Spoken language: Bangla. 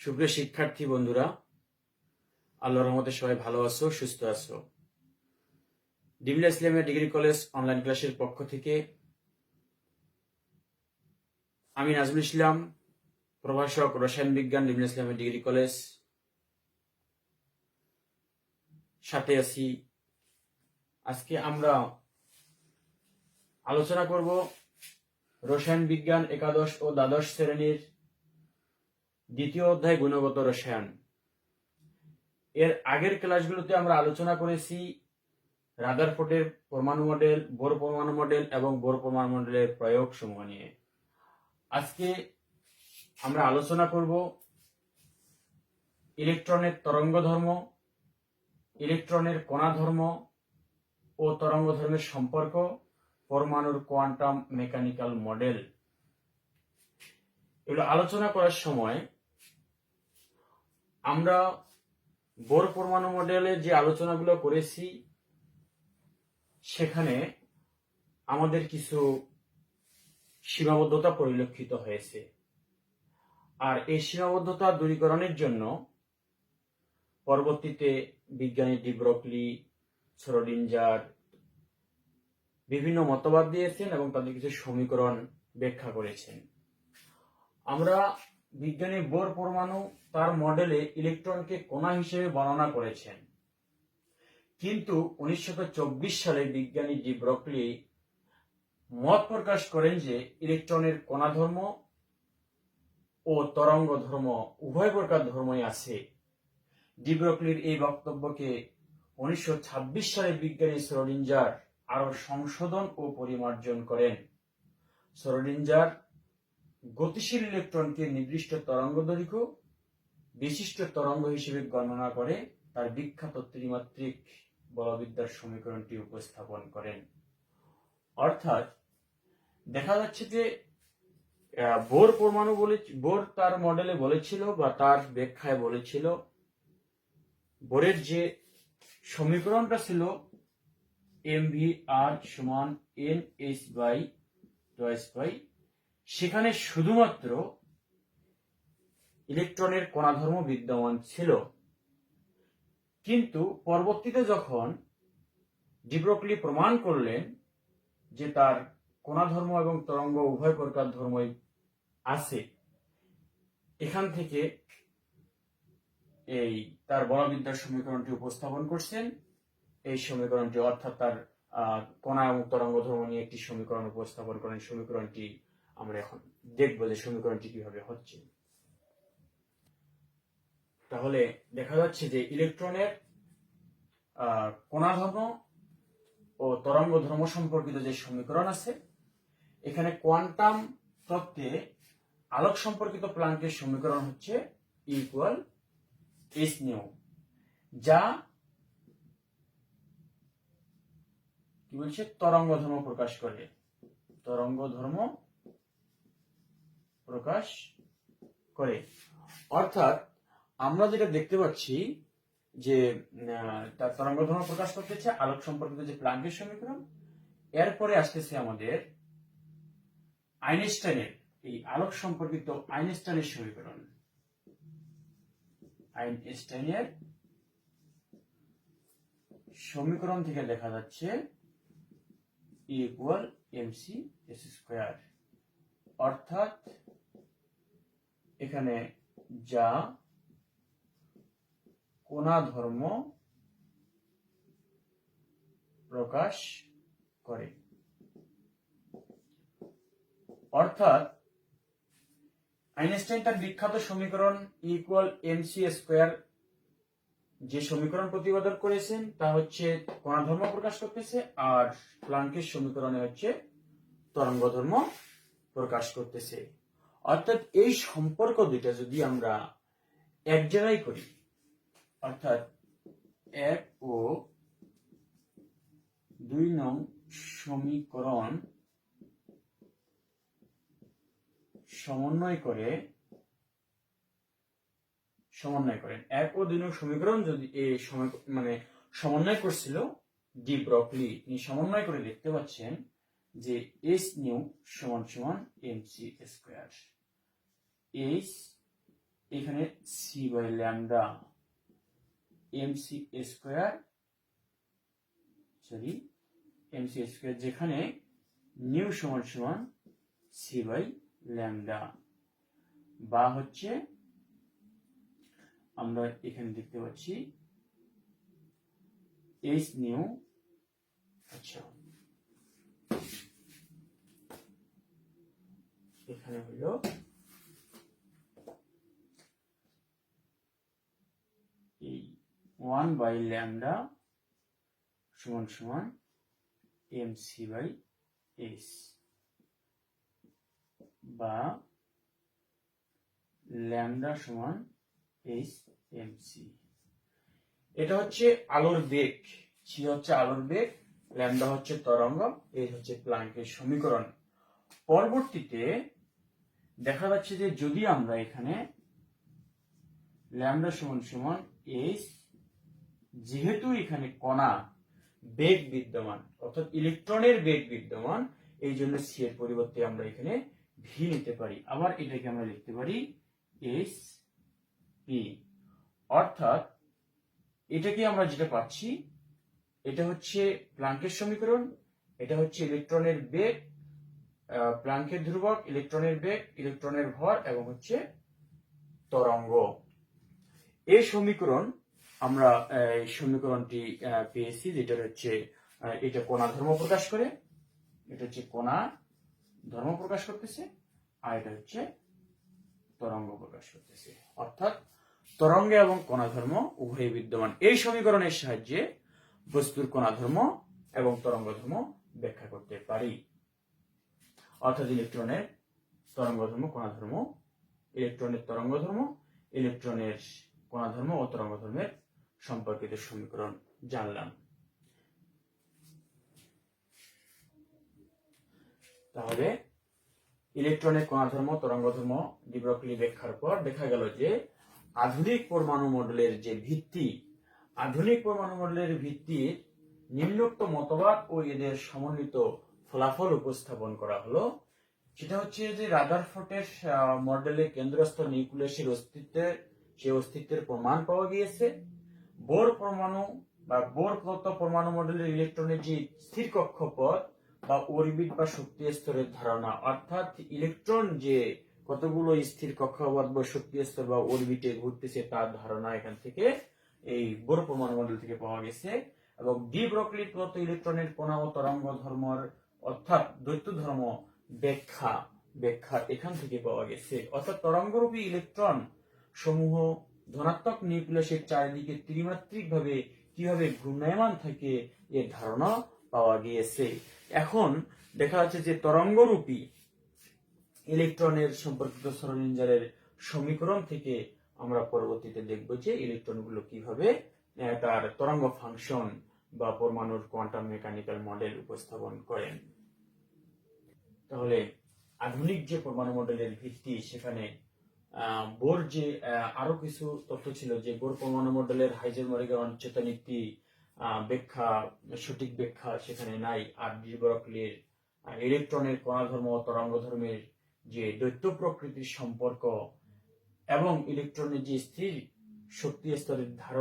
সুপ্রিয় শিক্ষার্থী বন্ধুরা রহমতে সবাই ভালো আছো, সুস্থ আছো। ইসলামিয়া ডিগ্রি কলেজ অনলাইন ক্লাসের পক্ষ থেকে আমি নাজমুল ইসলাম, প্রভাষক, রসায়ন বিজ্ঞান ডিবিলা ইসলামিয়া ডিগ্রি কলেজ। সাথে আছি। আজকে আমরা আলোচনা করব রসায়ন বিজ্ঞান একাদশ ও দ্বাদশ শ্রেণির দ্বিতীয় অধ্যায় গুণগত রসায়ন। এর আগের ক্লাসগুলোতে আমরা আলোচনা করেছি রাদারফোর্ডের পরমাণু মডেল, বোর পরমাণু মডেল এবং বোর পরমাণু মডেলের প্রয়োগ সমূহ নিয়ে। আজকে আমরা আলোচনা করব ইলেকট্রনের তরঙ্গ ধর্ম, ইলেকট্রনের কণা ধর্ম ও তরঙ্গ ধর্মের সম্পর্ক পরমাণুর কোয়ান্টাম মেকানিক্যাল মডেল। এগুলো আলোচনা করার সময় আমরা বোর পরমাণু মডেলে যে আলোচনাগুলো করেছি, সেখানে আমাদের কিছু সীমাবদ্ধতা পরিলক্ষিত হয়েছে। আর এই সীমাবদ্ধতা দূরীকরণের জন্য পরবর্তীতে বিজ্ঞানী ডিব্রকলি সরোডিঞ্জার বিভিন্ন মতবাদ দিয়েছেন এবং তাদের কিছু সমীকরণ ব্যাখ্যা করেছেন। আমরা বিজ্ঞানী বোর পরমাণু তার মডেলে ইলেকট্রনকে কণা হিসেবে বর্ণনা করেছেন। কিন্তু উনিশশো চব্বিশ সালে বিজ্ঞানী ডি ব্রকলি মত প্রকাশ করেন যে ইলেকট্রনের কণা ধর্ম ও তরঙ্গ ধর্ম, উভয় প্রকার ধর্মই আছে। ডি ব্রকলির এই বক্তব্যকে উনিশশো ছাব্বিশ সালে বিজ্ঞানী সরোডিঞ্জার আরও সংশোধন ও পরিমার্জন করেন। সরোডিঞ্জার গতিশীল ইলেকট্রনকে নির্দিষ্ট তরঙ্গ দৈর্ঘ্য, বিশিষ্ট তরঙ্গ হিসেবে গণনা করে তার বিখ্যাত ত্রিমাত্রিক বলবিদ্যার সমীকরণটি উপস্থাপন করেন। অর্থাৎ দেখা যাচ্ছে যে বোর পরমাণু বলে, বোর তার মডেলে বলেছিল বা তার ব্যাখ্যায় বলেছিল, বোরের যে সমীকরণটা ছিল এম ভি আর সমান এন এইচ বাই টয়েস বাই। সেখানে শুধুমাত্র ইলেকট্রনের কণাধর্ম বিদ্যমান ছিল। কিন্তু পরবর্তীতে যখন ডিব্রকলি প্রমাণ করলেন যে তার কণাধর্ম এবং তরঙ্গ উভয় প্রকার ধর্মই আছে, এখান থেকে এই তার বলবিদ্যার সমীকরণটি উপস্থাপন করছেন। এই সমীকরণটি অর্থাৎ তার কণা এবং তরঙ্গ ধর্ম নিয়ে একটি সমীকরণ উপস্থাপন করেন। সমীকরণটি আমরা এখন দেখব যে সমীকরণটি কীভাবে হচ্ছে। তাহলে দেখা যাচ্ছে যে ইলেকট্রনের কণা ধর্ম ও তরঙ্গ ধর্ম সম্পর্কিত যে সমীকরণ আছে, এখানে কোয়ান্টাম তত্ত্বে আলোক সম্পর্কিত প্লাঙ্কের সমীকরণ হচ্ছে ইকুয়াল এইচ নিউ যা কি বলছে? তরঙ্গ ধর্ম প্রকাশ করে। তরঙ্গ ধর্ম প্রকাশ করে। অর্থাৎ আমরা যেটা দেখতে পাচ্ছি যে তার তরঙ্গ ধর্ম প্রকাশ করতেছে আলোক সম্পর্কিত যে প্লাঙ্কের সমীকরণ, এরপরে আসতেছে আমাদের আইনস্টাইনের, এই আলোক সম্পর্কিত আইনস্টাইনের সমীকরণ। আইনস্টাইনের সমীকরণ থেকে দেখা যাচ্ছে ইকুয়াল এমসি এস স্কোয়ার অর্থাৎ এখানে যা কোনা ধর্ম প্রকাশ করে। অর্থাৎ আইনস্টাইন তার বিখ্যাত সমীকরণ ইকুয়াল এমসি স্কোয়ার যে সমীকরণ প্রতিপাদন করেছেন, তা হচ্ছে কণা ধর্ম প্রকাশ করতেছে আর প্লাঙ্কের সমীকরণে হচ্ছে তরঙ্গ ধর্ম প্রকাশ করতেছে। অর্থাৎ এই সম্পর্ক দুইটা যদি আমরা এক জায়গায় করি, অর্থাৎ এক ও দুই নং সমীকরণ সমন্বয় করে সমন্বয় করেন। এক ও দুই নং সমীকরণ যদি এই মানে সমন্বয় করছিল, ডি ব্রকলি তিনি সমন্বয় করে দেখতে পাচ্ছেন যে এস নিউ সমান সমান এম সি স্কোয়ার। এইচ এখানে C by lambda M C square sorry, M C square যেখানে নিউ সমান সমান সি বাই ল্যামডা। বা হচ্ছে আমরা এখানে দেখতে পাচ্ছি এইচ নিউ আচ্ছা। এখানে হলো এই ওয়ান বাই ল্যামডা সমান সমান এম সি বাই এস বা ল্যামডা সমান এইচ এটা হচ্ছে আলোর বেগ সি হচ্ছে আলোর বেগ ল্যামডা হচ্ছে তরঙ্গ এই হচ্ছে প্লাঙ্কের সমীকরণ। পরবর্তীতে দেখা যাচ্ছে যে যদি আমরা এখানে ল্যামডা সমান সমান এইচ যেহেতু এখানে কণা বেগ বিদ্যমান, অর্থাৎ ইলেকট্রনের বেগ বিদ্যমান, এই জন্য সি এর পরিবর্তে আমরা এখানে ভি নিতে পারি। আবার এটাকে আমরা লিখতে পারি এইচ অর্থাৎ, এটাকে আমরা যেটা পাচ্ছি, এটা হচ্ছে প্লাঙ্কের সমীকরণ, এটা হচ্ছে ইলেকট্রনের বেগ প্লাঙ্কের ধ্রুবক, ইলেকট্রনের বেগ, ইলেকট্রনের ভর এবং হচ্ছে তরঙ্গ। এই সমীকরণ আমরা এই সমীকরণটি পেয়েছি যেটা হচ্ছে এটা কোনা ধর্ম প্রকাশ করে, এটা হচ্ছে কোনা ধর্ম প্রকাশ করতেছে, আর এটা হচ্ছে তরঙ্গ প্রকাশ করতেছে। অর্থাৎ তরঙ্গ এবং কণা ধর্ম উভয় বিদ্যমান। এই সমীকরণের সাহায্যে বস্তুর কণা ধর্ম এবং তরঙ্গ ধর্ম ব্যাখ্যা করতে পারি। অর্থাৎ ইলেকট্রনের তরঙ্গ ধর্ম কণা ধর্ম ইলেকট্রনের তরঙ্গ ধর্ম ইলেকট্রনের কণা ধর্ম ও তরঙ্গ ধর্মের সম্পর্কিত সমীকরণ জানলাম। তাহলে ইলেকট্রনের কণা ধর্ম তরঙ্গ ধর্ম ব্যাখ্যার পর দেখা গেল যে আধুনিক পরমাণু মডেলের যে ভিত্তি, আধুনিক পরমাণু মডেলের ভিত্তি নিম্নোক্ত মতবাদ ও এদের সমন্বিত ফলাফল উপস্থাপন করা হলো। সেটা হচ্ছে যে রাদারফোর্টের মডেলে কেন্দ্রস্থ নিউক্লিয়াসের অস্তিত্বের সে অস্তিত্বের প্রমাণ পাওয়া গিয়েছে। বোর পরমাণু বা বোর প্রদত্ত পরমাণু মডেলের ইলেকট্রনের যে স্থির কক্ষপথ বা অরবিট বা শক্তি স্তরের ধারণা, অর্থাৎ ইলেকট্রন যে কতগুলো স্থির কক্ষপথ বা শক্তি স্তর বা অরবিটে ঘুরতেছে তার ধারণা এখান থেকে এই বোর পরমাণু থেকে পাওয়া গেছে এবং ডি ব্রকলির প্রদত্ত ইলেকট্রনের কণা ও তরঙ্গ ধর্মর অর্থাৎ দ্বৈত ধর্ম ব্যাখ্যা ব্যাখ্যা এখান থেকে পাওয়া গেছে। অর্থাৎ তরঙ্গরূপী ইলেকট্রন সমূহ ধনাত্মক নিউক্লিয়াসের চারিদিকে ত্রিমাত্রিক ভাবে কীভাবে ঘূর্ণায়মান থাকে এর ধারণা পাওয়া গিয়েছে। এখন দেখা যাচ্ছে যে তরঙ্গরূপী ইলেকট্রনের সম্পর্কিত সরঞ্জারের সমীকরণ থেকে আমরা পরবর্তীতে দেখব যে ইলেকট্রনগুলো কীভাবে তার তরঙ্গ ফাংশন বা পরমাণুর কোয়ান্টাম মেকানিক্যাল মডেল উপস্থাপন করেন তাহলে আধুনিক যে পরমাণু মডেলের ভিত্তি সেখানে বোর যে আরও কিছু তথ্য ছিল যে বোর পরমাণু মডেলের হাইজেনবার্গের অনিশ্চয়তা নীতি আহ, ব্যাখ্যা সঠিক ব্যাখ্যা সেখানে নাই। আর ডিবরকলির ইলেকট্রনের কণা ধর্ম তরঙ্গ ধর্মের যে দৈত্য প্রকৃতির সম্পর্ক এবং ইলেকট্রনের যে স্থির শক্তি স্তরের ধারণ